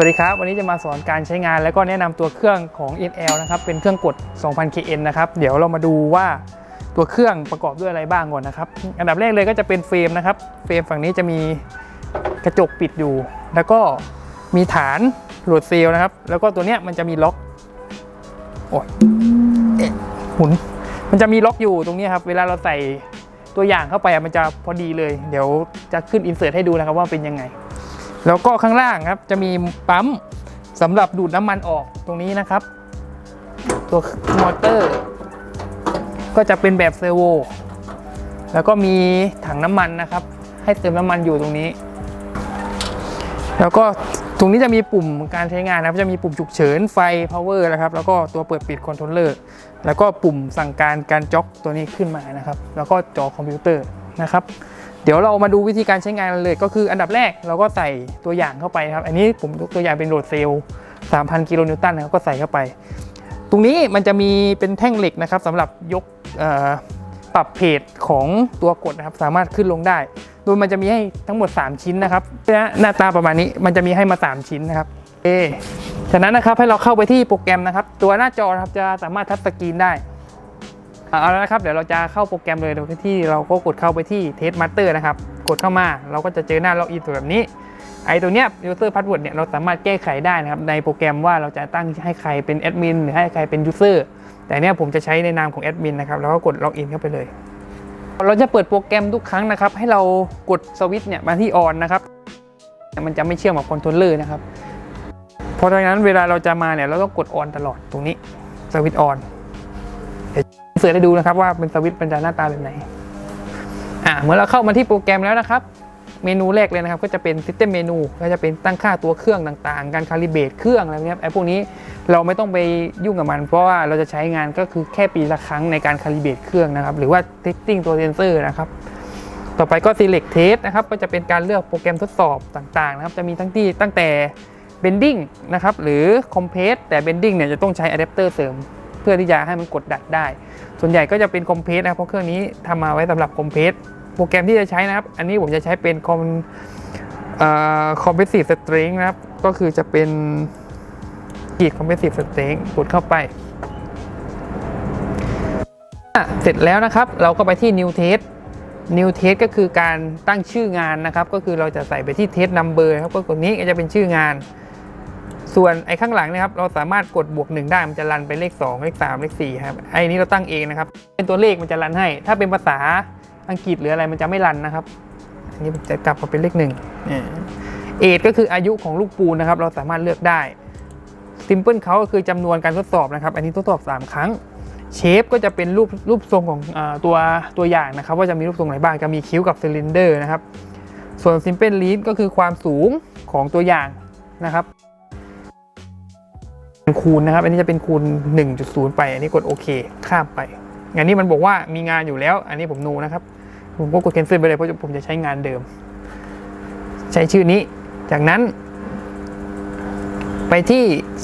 สวัสดีครับ วันนี้จะมาสอนการใช้งานแล้วก็แนะนำตัวเครื่องของ NL นะครับ เป็นเครื่องกด 2000 kN นะครับ เดี๋ยวเรามาดูว่าตัวเครื่องประกอบด้วยอะไรบ้างก่อนนะครับ อันดับแรกเลยก็จะเป็นเฟรมนะครับ เฟรมฝั่งนี้จะมีกระจกปิดอยู่ แล้วก็มีฐานโหลดเซลล์นะครับ แล้วก็ตัวเนี้ยมันจะมีล็อก โอ้ยเอ๊หมุน มันจะมีล็อกอยู่ตรงนี้ครับ เวลาเราใส่ตัวอย่างเข้าไปมันจะพอดีเลย เดี๋ยวจะขึ้นอินเสิร์ตให้ดูนะครับว่าเป็นยังไง แล้วก็ข้างล่างครับจะมีปั๊มสำหรับดูดน้ำมันออกตรงนี้นะครับ ตัวมอเตอร์ ก็จะเป็นแบบเซอร์โวแล้วก็มีถังน้ำมันนะครับ ให้เติมน้ำมันอยู่ตรงนี้ แล้วก็ตรงนี้จะมีปุ่มการใช้งานนะครับ จะมีปุ่มฉุกเฉินไฟ power นะครับ แล้วก็ตัวเปิดปิดคอนโทรลเลอร์ แล้วก็ปุ่มสั่งการการจ็อกตัวนี้ขึ้นมานะครับ แล้วก็จอคอมพิวเตอร์นะครับ เดี๋ยวเรามาดูวิธีการใช้งานเลย ก็คืออันดับแรกเราก็ใส่ตัวอย่างเข้าไปครับ อันนี้ผมยกตัวอย่างเป็นโหลดเซลล์3,000 กิโลนิวตันนะครับก็ใส่เข้าไป ตรงนี้มันจะมีเป็นแท่งเหล็กนะครับสำหรับยกปรับเพจของตัวกดนะครับ สามารถขึ้นลงได้ โดยมันจะมีให้ทั้งหมด 3 ชิ้นนะครับหน้าตาประมาณนี้มันจะมีให้มา 3 ชิ้นนะครับเอจากนั้นนะครับให้เราเข้าไปที่โปรแกรมนะครับ ตัวหน้าจอครับจะสามารถทัชสกรีนได้ เอาแล้วนะครับเดี๋ยวเราจะเข้าโปรแกรมเลยโดยที่เราก็กดเข้าไปที่ Test Master นะครับ กดเข้ามาเราก็จะเจอหน้าล็อกอินตัวแบบนี้ ไอตัวเนี้ย user password เนี่ยเราสามารถแก้ไขได้นะครับ ในโปรแกรมว่าเราจะตั้งให้ใครเป็นแอดมินหรือให้ใครเป็น user แต่เนี้ยผมจะใช้ในนามของแอดมินนะครับแล้วก็กดล็อกอินเข้าไปเลย เราจะเปิดโปรแกรมทุกครั้งนะครับ ให้เรากดสวิตช์เนี่ยมาที่ออนนะครับมันจะไม่เชื่อมกับคอนโทรลเลอร์นะครับเพราะฉะนั้นเวลาเราจะมาเนี่ยเราต้องกดออนตลอดตรงนี้สวิตช์ออน เสิร์ชให้ดูนะครับว่าเป็นสวิตช์มันจะหน้าตาแบบไหนอ่าเมื่อเราเข้ามาที่โปรแกรมแล้วนะครับ เมนูแรกเลยนะครับ ก็จะเป็น System เมนูก็จะเป็นตั้งค่าตัวเครื่องต่างๆ การคาลิเบตเครื่องอะไรพวกนี้ครับไอ้พวกนี้เราไม่ต้องไปยุ่งกับมัน เพราะว่าเราจะใช้งานก็คือแค่ปีละครั้งในการคาลิเบตเครื่องนะครับ หรือว่า testing ตัวเซนเซอร์นะครับต่อไปก็ select test นะครับ ก็จะเป็นการเลือกโปรแกรมทดสอบต่างๆนะครับ จะมีทั้งที่ตั้งแต่ bending นะครับ หรือ compress แต่ bending เนี่ยจะต้องใช้ adapter เสริม เพื่อที่จะให้มันกดดัดได้ ส่วนใหญ่ก็จะเป็นคอมเพรสนะครับเพราะเครื่องนี้ทำมาไว้สำหรับคอมเพรสโปรแกรมที่จะใช้นะครับ อันนี้ผมจะใช้เป็นคอมคอมเพรสซีฟสตริงนะครับ ก็คือจะเป็นกีดคอมเพรสซีฟสตริงกดเข้าไปอะเสร็จแล้วนะครับ เราก็ไปที่ New Test New Test ก็คือการตั้งชื่องานนะครับ ก็คือเราจะใส่ไปที่ Test Number ครับ ก็กดนี้ก็จะเป็นชื่องาน ส่วนไอ้ข้างหลังนะครับเราสามารถกดบวกหนึ่งได้มันจะรันไปเลข 2 เลข 3 เลข4ครับไอ้นี้เราตั้งเองนะครับ เป็นตัวเลขมันจะรันให้ ถ้าเป็นภาษาอังกฤษหรืออะไรมันจะไม่รันนะครับ อันนี้จะกลับมาเป็นเลขหนึ่งเอทก็คืออายุของลูกปูนนะครับ เราสามารถเลือกได้ซิมเพิลเขาก็คือจำนวนการทดสอบนะครับ อันนี้ทดสอบ 3 ครั้งเชฟก็จะเป็นรูปรูปทรงของอาตัวตัวอย่างนะครับ ว่าจะมีรูปทรงไหนบ้างจะมีคิ้วกับซิลินเดอร์นะครับ ส่วน Simple Lead ก็คือความสูงของตัวอย่างนะครับ คูณนะครับ อันนี้จะเป็นคูณ 1.0 ไป อันนี้กดโอเค ข้ามไปงานนี้มันบอกว่ามีงานอยู่แล้ว อันนี้ผมโนนะครับ ผมก็กด cancel ไปเลยเพราะผมจะใช้งานเดิม ใช้ชื่อนี้ จากนั้น ไปที่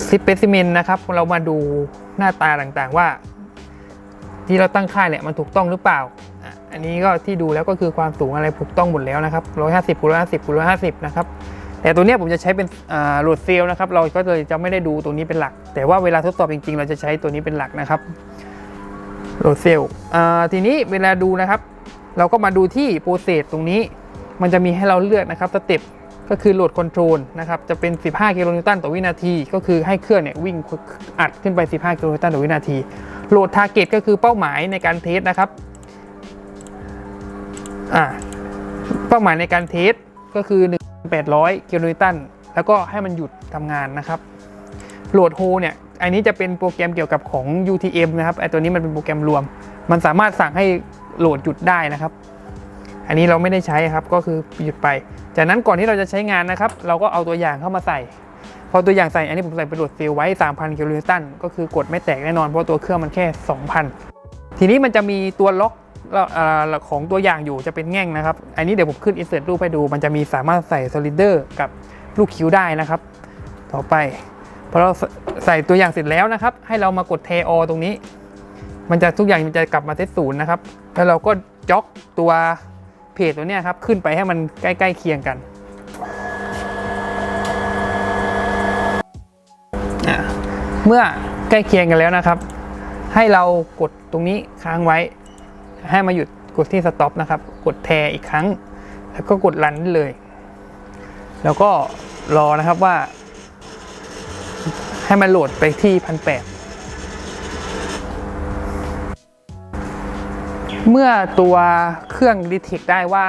specimen นะครับ เรามาดูหน้าตาต่างๆว่า ที่เราตั้งค่าเนี่ยมันถูกต้องหรือเปล่า อันนี้ก็ที่ดูแล้วก็คือความสูงอะไรถูกต้องหมดแล้วนะครับ150คูณ150คูณ150นะครับ แต่ตัวนี้ผมจะใช้เป็นโหลดเซลนะครับ เราก็เลยจะไม่ได้ดูตัวนี้เป็นหลัก แต่ว่าเวลาทดสอบจริงๆ เราจะใช้ตัวนี้เป็นหลักนะครับโหลดเซลทีนี้เวลาดูนะครับ เราก็มาดูที่โปรเซสตรงนี้ มันจะมีให้เราเลือกนะครับสเต็ปก็คือโหลดคอนโทรลนะครับจะเป็น 15 กิโลนิวตันต่อวินาที ก็คือให้เครื่องเนี่ยวิ่งอัดขึ้นไป 15 กิโลนิวตันต่อวินาทีโหลดทาร์เก็ตก็คือเป้าหมายในการเทสนะครับอ่าเป้าหมายในการเทสก็คือ 800กิโลนิวตันแล้วก็ให้มันหยุดทำงานนะครับโหลดโฮเนี่ยอันนี้จะเป็นโปรแกรมเกี่ยวกับของ UTM นะครับไอตัวนี้มันเป็นโปรแกรมรวม มันสามารถสั่งให้โหลดหยุดได้นะครับ อันนี้เราไม่ได้ใช้ครับก็คือหยุดไป จากนั้นก่อนที่เราจะใช้งานนะครับ เราก็เอาตัวอย่างเข้ามาใส่ พอตัวอย่างใส่อันนี้ผมใส่เป็นโหลดฟิลไว้ 3,000กิโลนิวตันก็คือกดไม่แตกแน่นอนเพราะตัวเครื่องมันแค่ 2,000 ทีนี้มันจะมีตัวล็อก ของตัวอย่างอยู่จะเป็นแง่งนะครับ อันนี้เดี๋ยวผมขึ้นอินเสิร์ตรูปให้ดู มันจะมีสามารถใส่สลิเดอร์กับลูกคิ้วได้นะครับ ต่อไปพอเราใส่ตัวอย่างเสร็จแล้วนะครับ ให้เรามากดเทอตรงนี้ มันจะทุกอย่างมันจะกลับมาเซตศูนย์นะครับ แล้วเราก็จ็อกตัวเพจตัวนี้ครับขึ้นไปให้มันใกล้ๆเคียงกันเมื่อใกล้เคียงกันแล้วนะครับ ให้เรากดตรงนี้ค้างไว้ ให้มาหยุดกดที่สต็อปนะครับ กดแทรอีกครั้ง แล้วก็กดรันได้เลย แล้วก็รอนะครับว่า ให้มันโหลดไปที่พันแปดเมื่อตัวเครื่องดีเทคได้ว่า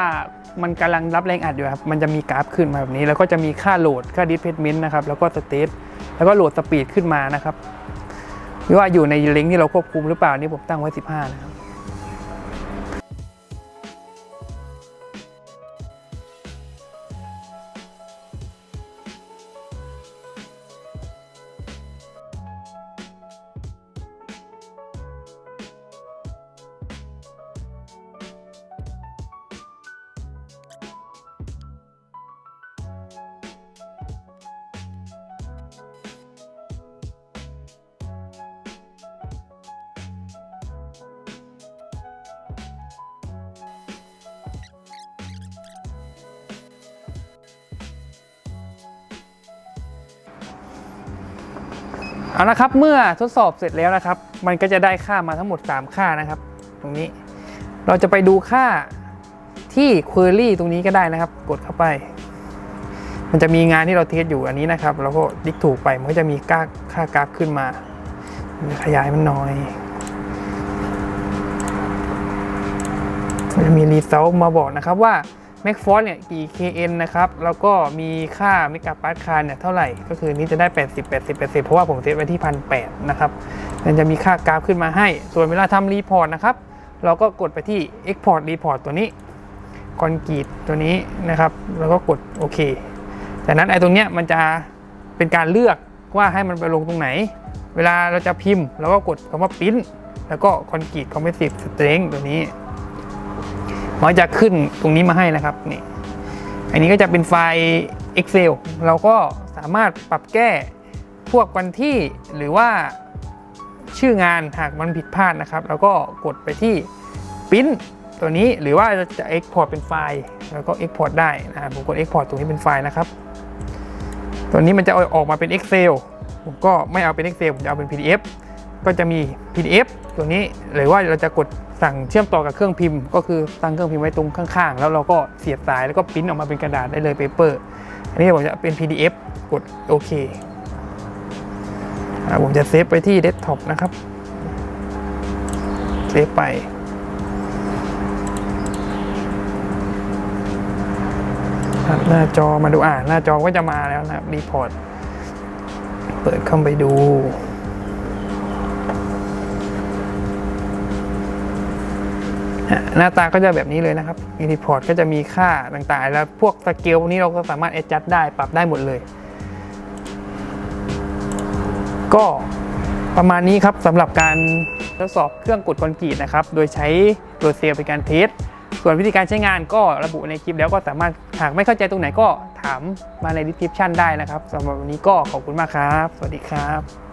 มันกำลังรับแรงอัดอยู่ครับ มันจะมีกราฟขึ้นมาแบบนี้ แล้วก็จะมีค่าโหลด ค่าดิสเพทเมนต์นะครับ แล้วก็สเตทแล้วก็โหลดสปีดขึ้นมานะครับว่าอยู่ในลิงก์ที่เราควบคุมหรือเปล่านี่ผมตั้งไว้ 15 นะครับ เอาละครับเมื่อทดสอบเสร็จแล้วนะครับ มันก็จะได้ค่ามาทั้งหมด 3 ค่านะครับ ตรงนี้เราจะไปดูค่าที่ Query ตรงนี้ก็ได้นะครับ กดเข้าไป มันจะมีงานที่เราเทสอยู่อันนี้นะครับเราก็ดิกถูกไปมันก็จะมีค่าค่ากราฟขึ้นมาขยายมันหน่อยมันจะมีรีเซลมาบอกนะครับว่า m a c f o r เนี่ยกี่ kn นะครับ แล้วก็มีค่าเมกะปาร์ตคาร์เนี่ยเท่าไหร่ ก็คือนี้จะได้ 80 80 80 เพราะว่าผมเซตไว้ที่1,800นะครับมันจะมีค่ากราฟขึ้นมาให้ ส่วนเวลาทำรีพอร์ตนะครับ เราก็กดไปที่ Export Report ตัวนี้คอนกรีตตัวนี้นะครับ แล้วก็กดโอเคจากนั้นไอ้ตรงเนี้ยมันจะเป็นการเลือกว่าให้มันไปลงตรงไหน เวลาเราจะพิมพ์ เราก็กดคำว่า print แล้วก็คอนกรีต compressive strength ตัวนี้ มันจะขึ้นตรงนี้มาให้นะครับนี่อันนี้ก็จะเป็นไฟล์ Excel เราก็สามารถปรับแก้พวกวันที่หรือว่าชื่องานหากมันผิดพลาดนะครับ แล้วก็กดไปที่พิมพ์ตัวนี้หรือว่าจะ Export เป็นไฟล์แล้วก็ Export ได้นะผมกด Export ตรงนี้เป็นไฟล์นะครับ ตัวนี้มันจะออกมาเป็น Excel ผมก็ไม่เอาเป็น Excel ผมจะเอาเป็น PDF ก็จะมี PDF ตัวนี้หรือว่าเราจะกดสั่งเชื่อมต่อกับเครื่องพิมพ์ ก็คือตั้งเครื่องพิมพ์ไว้ตรงข้างๆ แล้วเราก็เสียบสายแล้วก็ปริ้นออกมาเป็นกระดาษได้เลยเปเปอร์อันนี้ผมจะเป็น PDF กดโอเคผมจะเซฟไปที่เดสก์ท็อปนะครับเซฟไปหน้าจอมาดูอ่าหน้าจอก็จะมาแล้วนะครับรีพอร์ตเปิดเข้าไปดู อะ หน้าตาก็จะแบบนี้เลยนะครับมีรีพอร์ตก็จะมีค่าต่างๆ แล้วพวกสเกลพวกนี้เราก็สามารถ adjust ได้ปรับได้หมดเลย ก็ประมาณนี้ครับสำหรับการทดสอบเครื่องกดคอนกรีตนะครับ โดยใช้ตัวเซลเป็นการเทส ส่วนวิธีการใช้งานก็ระบุในคลิปแล้วก็สามารถหากไม่เข้าใจตรงไหนก็ถามมาใน description ได้นะครับสำหรับวันนี้ก็ขอบคุณมากครับ สวัสดีครับ